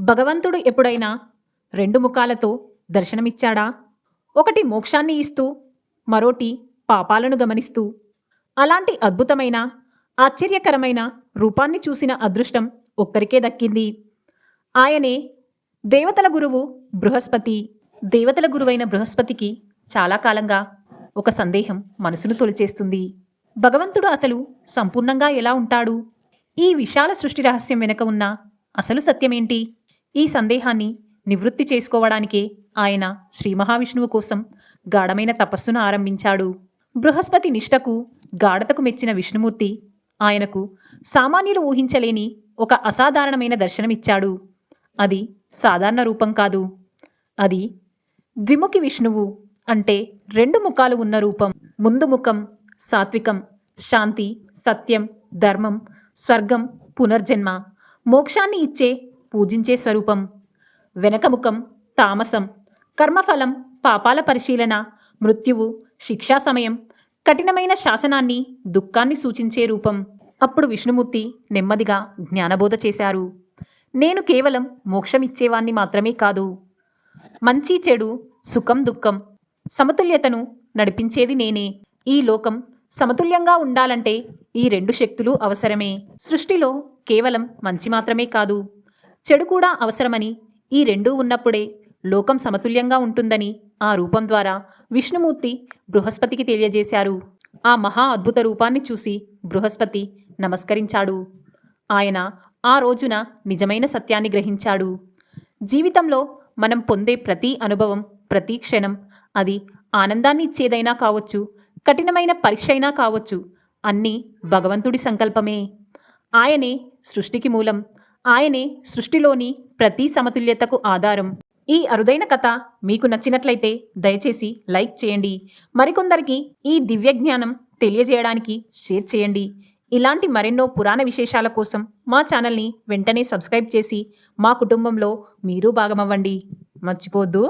భగవంతుడు ఎప్పుడైనా రెండు ముఖాలతో దర్శనమిచ్చాడా? ఒకటి మోక్షాన్ని ఇస్తూ మరోటి పాపాలను గమనిస్తూ. అలాంటి అద్భుతమైన ఆశ్చర్యకరమైన రూపాన్ని చూసిన అదృష్టం ఒక్కరికే దక్కింది. ఆయనే దేవతల గురువు బృహస్పతి. దేవతల గురువైన బృహస్పతికి చాలా కాలంగా ఒక సందేహం మనసును తొలిచేస్తుంది. భగవంతుడు అసలు సంపూర్ణంగా ఎలా ఉంటాడు? ఈ విశాల సృష్టి రహస్యం వెనుక ఉన్న అసలు సత్యమేంటి? ఈ సందేహాన్ని నివృత్తి చేసుకోవడానికే ఆయన శ్రీ మహావిష్ణువు కోసం గాఢమైన తపస్సును ఆరంభించాడు. బృహస్పతి నిష్టకు గాఢతకు మెచ్చిన విష్ణుమూర్తి ఆయనకు సామాన్యులు ఊహించలేని ఒక అసాధారణమైన దర్శనమిచ్చాడు. అది సాధారణ రూపం కాదు. అది ద్విముఖి విష్ణువు అంటే రెండు ముఖాలు ఉన్న రూపం. ముందు ముఖం సాత్వికం శాంతి సత్యం ధర్మం స్వర్గం పునర్జన్మ. మోక్షాన్ని ఇచ్చే పూజించే స్వరూపం. వెనక ముఖం తామసం కర్మఫలం పాపాల పరిశీలన మృత్యువు శిక్షా సమయం కఠినమైన శాసనాన్ని దుఃఖాన్ని సూచించే రూపం. అప్పుడు విష్ణుమూర్తి నెమ్మదిగా జ్ఞానబోధ చేశారు. నేను కేవలం మోక్షమిచ్చేవాణ్ణి మాత్రమే కాదు. మంచి చెడు సుఖం దుఃఖం సమతుల్యతను నడిపించేది నేనే. ఈ లోకం సమతుల్యంగా ఉండాలంటే ఈ రెండు శక్తులు అవసరమే. సృష్టిలో కేవలం మంచి మాత్రమే కాదు. చెడు కూడా అవసరమని ఈ రెండూ ఉన్నప్పుడే లోకం సమతుల్యంగా ఉంటుందని ఆ రూపం ద్వారా విష్ణుమూర్తి బృహస్పతికి తెలియజేశారు. ఆ మహా అద్భుత రూపాన్ని చూసి బృహస్పతి నమస్కరించాడు. ఆయన ఆ రోజున నిజమైన సత్యాన్ని గ్రహించాడు. జీవితంలో మనం పొందే ప్రతి అనుభవం ప్రతి క్షణం అది ఆనందాన్ని ఇచ్చేదైనా కావచ్చు కఠినమైన పరీక్ష అయినా కావచ్చు అన్నీ భగవంతుడి సంకల్పమే. ఆయనే సృష్టికి మూలం ఆయనే సృష్టిలోని ప్రతి సమతుల్యతకు ఆధారం. ఈ అరుదైన కథ మీకు నచ్చినట్లయితే దయచేసి లైక్ చేయండి. మరికొందరికి ఈ దివ్య జ్ఞానం తెలియజేయడానికి షేర్ చేయండి. ఇలాంటి మరెన్నో పురాణ విశేషాల కోసం మా ఛానల్ని వెంటనే సబ్స్క్రైబ్ చేసి మా కుటుంబంలో మీరు భాగమవ్వండి. మర్చిపోద్దు.